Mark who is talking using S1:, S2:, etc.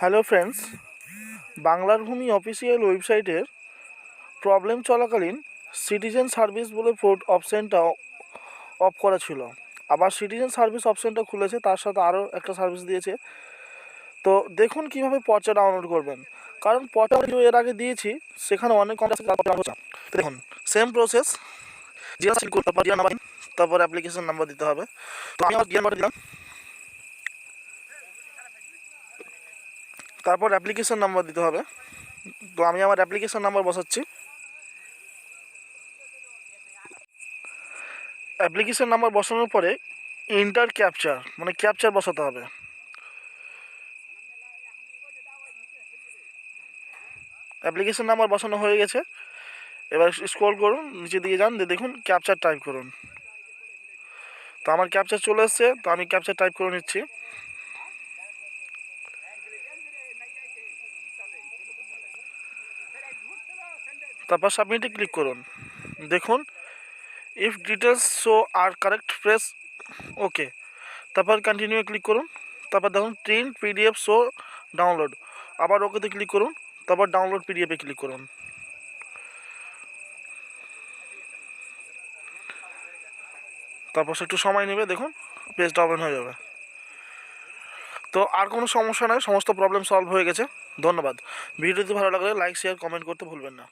S1: Hello friends বাংলার ভূমি official ওয়েবসাইটের প্রবলেম চলাকালীন সিটিজেন সার্ভিস বলে পোর্ট অপশানটা অফ করা ছিল। আবার সিটিজেন সার্ভিস অপশানটা খুলেছে, তার সাথে আরও একটা সার্ভিস দিয়েছে। তো দেখুন কীভাবে পর্চা ডাউনলোড করবেন। কারণ পর্চা এর আগে দিয়েছি, সেখানে অনেক দেখুন সেম প্রসেস জিয়া তারপর অ্যাপ্লিকেশন নাম্বার দিতে হবে। তো আমি আমার দিলাম। তারপর অ্যাপ্লিকেশন নাম্বার দিতে হবে। তো আমি আমার অ্যাপ্লিকেশন নাম্বার বসাচ্ছি। অ্যাপ্লিকেশন নাম্বার বসানোর পরে ইন্টার ক্যাপচার মানে ক্যাপচার বসাতে হবে। অ্যাপ্লিকেশন নাম্বার বসানো হয়ে গেছে। এবার স্ক্রল করুন, নিচে দিকে যান, দিয়ে দেখুন ক্যাপচার টাইপ করুন। তো আমার ক্যাপচার চলে এসছে, তো আমি ক্যাপচার টাইপ করে নিচ্ছি। তারপর সাবমিটে ক্লিক করুন। দেখুন if details show are correct press okay তারপর কন্টিনিউ ক্লিক করুন। তারপর দেখুন প্রিন্ট পিডিএফ শো ডাউনলোড আবার ওকেতে ক্লিক করুন। তারপর ডাউনলোড পিডিএফে ক্লিক করুন। তারপর একটু সময় নেবে, দেখুন পেজটা ওপেন হয়ে যাবে। তো আর কোনো সমস্যা নয় সমস্ত প্রবলেম সলভ হয়ে গেছে। ধন্যবাদ। ভিডিওটি ভালো লাগলে লাইক শেয়ার কমেন্ট করতে ভুলবেন না।